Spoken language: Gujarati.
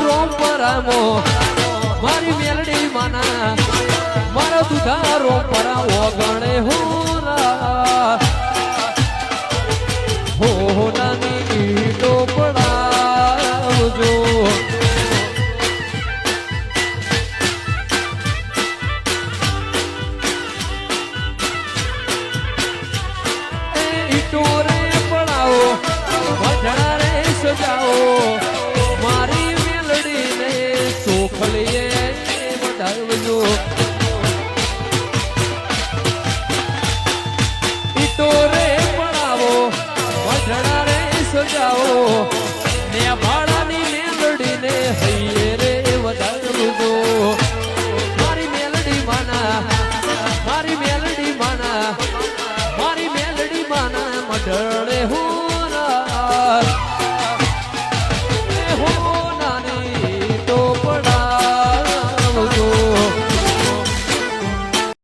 રોમ પરામો મારી મેલડી માના, મારો દુધા રોમ પરામો ગણે હો હો નાની ગીતો પડાવજો પડાવો ભજડા સજાઓ જાળવજો પડાવો વઢડા રે સજાવો. ને ભાડાની મેલડી ને હૈયે રે વધારજો. મારી મેલડી માના, મારી મેલડી માના, મારી મેલડી માના મઢળે હું